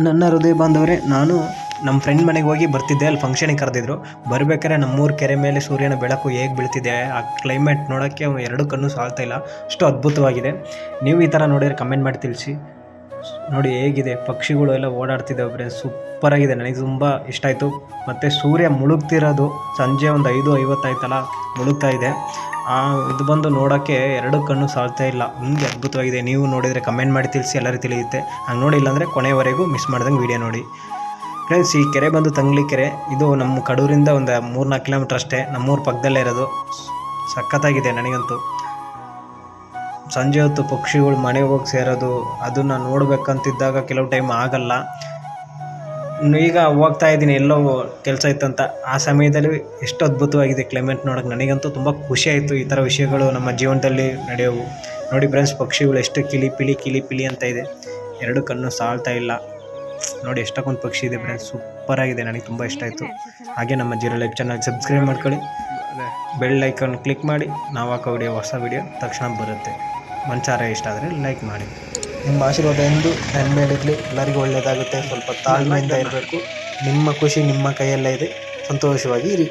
ನನ್ನ ಹೃದಯ ಬಾಂಧವರೇ, ನಾನು ನಮ್ಮ ಫ್ರೆಂಡ್ ಮನೆಗೆ ಹೋಗಿ ಬರ್ತಿದ್ದೆ, ಅಲ್ಲಿ ಫಂಕ್ಷನಿಗೆ ಕರೆದಿದ್ರು. ಬರ್ಬೇಕಾದ್ರೆ ನಮ್ಮೂರು ಕೆರೆ ಮೇಲೆ ಸೂರ್ಯನ ಬೆಳಕು ಹೇಗೆ ಬೀಳ್ತಿದೆ, ಆ ಕ್ಲೈಮೇಟ್ ನೋಡೋಕ್ಕೆ ಎರಡು ಕಣ್ಣು ಸಾಲ್ತಾ ಇಲ್ಲ. ಅಷ್ಟು ಅದ್ಭುತವಾಗಿದೆ. ನೀವು ಈ ಥರ ನೋಡಿದ್ರೆ ಕಮೆಂಟ್ ಮಾಡಿ ತಿಳಿಸಿ. ನೋಡಿ ಹೇಗಿದೆ, ಪಕ್ಷಿಗಳು ಎಲ್ಲ ಓಡಾಡ್ತಿದ್ದಾವೆ ಒಬ್ಬರೇ ಸೂಪರಾಗಿದೆ ನನಗೆ ತುಂಬ ಇಷ್ಟ ಆಯಿತು. ಮತ್ತು ಸೂರ್ಯ ಮುಳುಗ್ತಿರೋದು ಸಂಜೆ ಒಂದು ಐದು ಐವತ್ತಾಯ್ತಲ್ಲ ಮುಳುಗ್ತಾ ಇದೆ. ಆ ಇದು ಬಂದು ನೋಡೋಕ್ಕೆ ಎರಡು ಕಣ್ಣು ಸಾಲ್ತಾ ಇಲ್ಲ. ನಿಮಗೆ ಅದ್ಭುತವಾಗಿದೆ. ನೀವು ನೋಡಿದರೆ ಕಮೆಂಟ್ ಮಾಡಿ ತಿಳಿಸಿ, ಎಲ್ಲರಿಗೂ ತಿಳಿಯುತ್ತೆ. ಹಂಗೆ ನೋಡಿಲ್ಲ ಅಂದರೆ ಕೊನೆವರೆಗೂ ಮಿಸ್ ಮಾಡ್ದಂಗೆ ವೀಡಿಯೋ ನೋಡಿ. ಫ್ರೆಂಡ್ಸ್ ಈ ಕೆರೆ ಬಂದು ತಂಗ್ಲಿ ಕೆರೆ, ಇದು ನಮ್ಮ ಕಡೂರಿಂದ ಒಂದು ಮೂರ್ನಾಲ್ಕು ಕಿಲೋಮೀಟ್ರ್ ಅಷ್ಟೇ. ನಮ್ಮೂರ ಪಕ್ಕದಲ್ಲೇ ಇರೋದು. ಸಖತ್ತಾಗಿದೆ ನನಗಂತೂ. ಸಂಜೆ ಹೊತ್ತು ಪಕ್ಷಿಗಳು ಮನೆಗೆ ಹೋಗಿ ಸೇರೋದು, ಅದನ್ನು ನೋಡಬೇಕಂತಿದ್ದಾಗ ಕೆಲವು ಟೈಮ್ ಆಗಲ್ಲ. ಈಗ ಹೋಗ್ತಾ ಇದ್ದೀನಿ, ಎಲ್ಲೋ ಕೆಲಸ ಇತ್ತಂತ. ಆ ಸಮಯದಲ್ಲಿ ಎಷ್ಟು ಅದ್ಭುತವಾಗಿದೆ ಕ್ಲೈಮೇಟ್ ನೋಡೋಕೆ. ನನಗಂತೂ ತುಂಬ ಖುಷಿ ಆಯಿತು ಈ ಥರ ವಿಷಯಗಳು ನಮ್ಮ ಜೀವನದಲ್ಲಿ ನಡೆಯೋವು. ನೋಡಿ ಫ್ರೆಂಡ್ಸ್ ಪಕ್ಷಿಗಳು ಎಷ್ಟು ಕಿಲಿ ಪಿಲಿ ಕಿಲಿ ಪಿಲಿ ಅಂತ ಇದೆ. ಎರಡು ಕಣ್ಣು ಸಾಲ್ತಾ ಇಲ್ಲ. ನೋಡಿ ಎಷ್ಟಕ್ಕೊಂದು ಪಕ್ಷಿ ಇದೆ ಫ್ರೆಂಡ್ಸ್ ಸೂಪರಾಗಿದೆ ನನಗೆ ತುಂಬ ಇಷ್ಟ ಆಯಿತು. ಹಾಗೆ ನಮ್ಮ ಜೀರೋ ಲೈಫ್ ಚಾನಲ್ ಸಬ್ಸ್ಕ್ರೈಬ್ ಮಾಡ್ಕೊಳ್ಳಿ. ಬೆಲ್ ಐಕಾನ್ ಕ್ಲಿಕ್ ಮಾಡಿ. ನಾವು ಹಾಕೋ ವಿಡಿಯೋ ಹೊಸ ವಿಡಿಯೋ ತಕ್ಷಣ ಬರುತ್ತೆ. ಮಂಚಾರ ಇಷ್ಟ ಆದರೆ ಲೈಕ್ ಮಾಡಿ. ನಿಮ್ಮ ಆಶೀರ್ವಾದ ಎಂದು ನನ್ನ ಮೇಲಿರಲಿ ಎಲ್ಲರಿಗೂ ಒಳ್ಳೆಯದಾಗುತ್ತೆ. ಸ್ವಲ್ಪ ತಾಳ್ಮೆಯಿಂದ ಇರಬೇಕು. ನಿಮ್ಮ ಖುಷಿ ನಿಮ್ಮ ಕೈಯಲ್ಲೇ ಇದೆ. ಸಂತೋಷವಾಗಿ ಇರಿ.